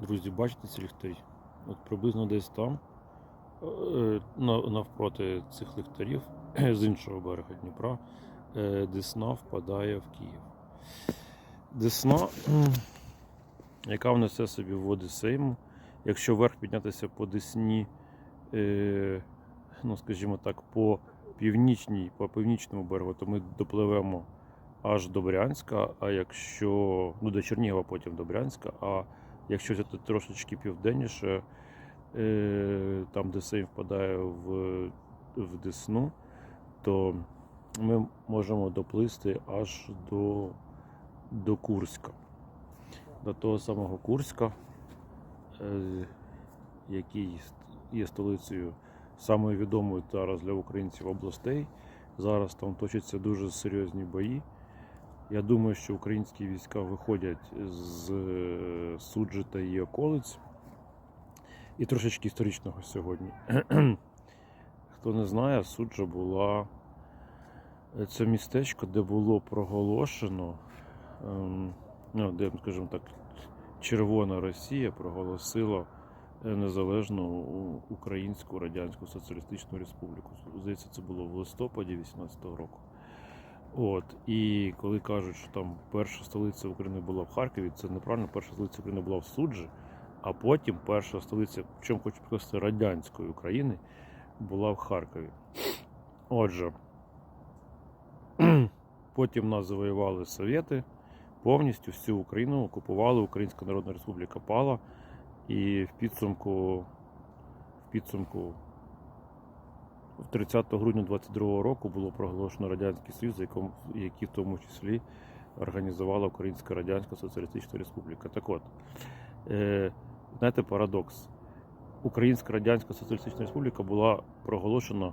Друзі, бачите ці ліхтарі? От приблизно десь там, е, навпроти цих ліхтарів, з іншого берега Дніпра, е, Десна впадає в Київ. Десна, яка внесе собі води Сейму, якщо вверх піднятися по Десні, е, ну скажімо так, по північній, по північному берегу, то ми допливемо аж до Брянська, а якщо ну до Чернігова, потім до Брянська. А якщо взяти трошечки південніше, е, там, де Сейм впадає в, в Десну, то ми можемо доплисти аж до, до Курська. До того самого Курська, е, який є столицею самою відомою зараз для українців областей. Зараз там точаться дуже серйозні бої. Я думаю, що українські війська виходять з е, суджі та її околиць. І трошечки історичного сьогодні. Хто не знає, суджа була е, це містечко, де було проголошено, ем, ну, де, скажімо так, Червона Росія проголосила е, незалежну Українську Радянську Соціалістичну Республіку. Здається, це було в листопаді 18-го року. От, і коли кажуть, що там перша столиця України була в Харкові, це неправильно, перша столиця України була в Суджі, а потім перша столиця, в чому хочу підкреслити, радянської України, була в Харкові. Отже, потім нас завоювали совєти, повністю всю Україну окупували, Українська Народна Республіка пала, і в підсумку, в підсумку 30 грудня 22 року було проголошено Радянський Союз, який в тому числі організувала Українська Радянська Соціалістична Республіка. Так от, е, знаєте, парадокс. Українська Радянська Соціалістична Республіка була проголошена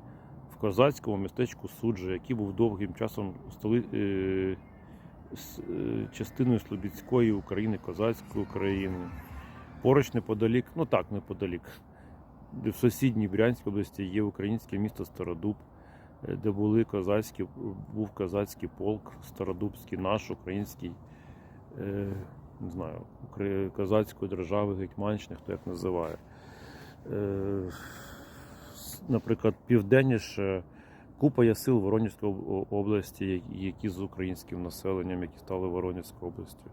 в козацькому містечку Суджа, який був довгим часом столи, е, е, частиною Слобідської України, козацької України. Поруч неподалік, ну так, неподалік, в сусідній Брянській області є українське місто Стародуб, е, де були козацькі, був козацький полк Стародубський, наш український, е, не знаю, козацької держави, Гетьманщини, хто як називає. Е, Наприклад, південніше купа є сил Воронезької об- області, які- з українським населенням, які стали Воронезькою областю.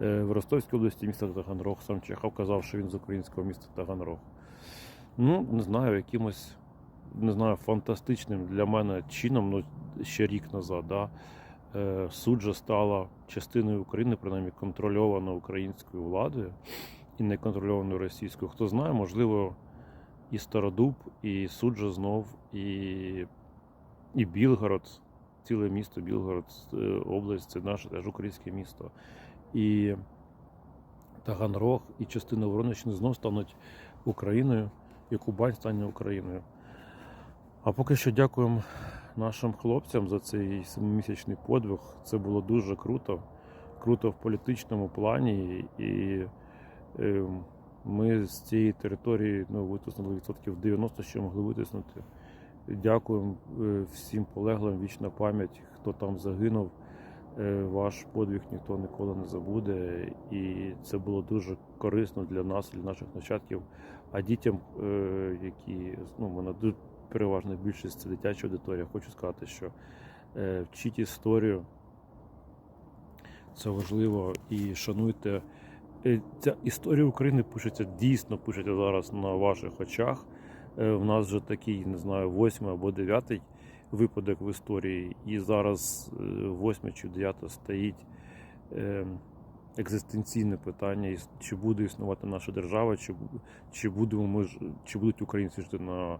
В Ростовській області місто Таганрог. Сам Чехов казав, що він з українського міста Таганрог. Ну, не знаю, якимось не знаю, фантастичним для мене чином, ну ще рік назад, да, е, суджа стала частиною України, принаймні контрольована українською владою і не контрольованою російською. Хто знає, можливо, і Стародуб, і суджа знов, і, і Білгород, ціле місто Білгород, е, область, це наше теж українське місто. І Таганрог, і частина Воронежщини знов стануть Україною, і Кубань стане Україною. А поки що дякуємо нашим хлопцям за цей семимісячний подвиг. Це було дуже круто. Круто в політичному плані. І е, ми з цієї території ну, витиснули відсотків 90, що могли витиснути. Дякуємо е, всім полеглим, вічна пам'ять, хто там загинув. Е, Ваш подвиг ніхто ніколи не забуде. І це було дуже корисно для нас, для наших нащадків. А дітям, е, які ну, в мене дуже переважна більшість це дитяча аудиторія, хочу сказати, що е, вчіть історію. Це важливо і шануйте. Ця історія України пишеться дійсно пишеться зараз на ваших очах. В нас вже такий, не знаю, восьмий або дев'ятий випадок в історії, і зараз е, восьме чи дев'яте стоїть е, екзистенційне питання, чи буде існувати наша держава, чи, чи будемо ми чи будуть українці жити на,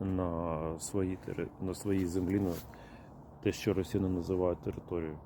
на, своїй, на своїй землі, на те, що росіяни називають територією.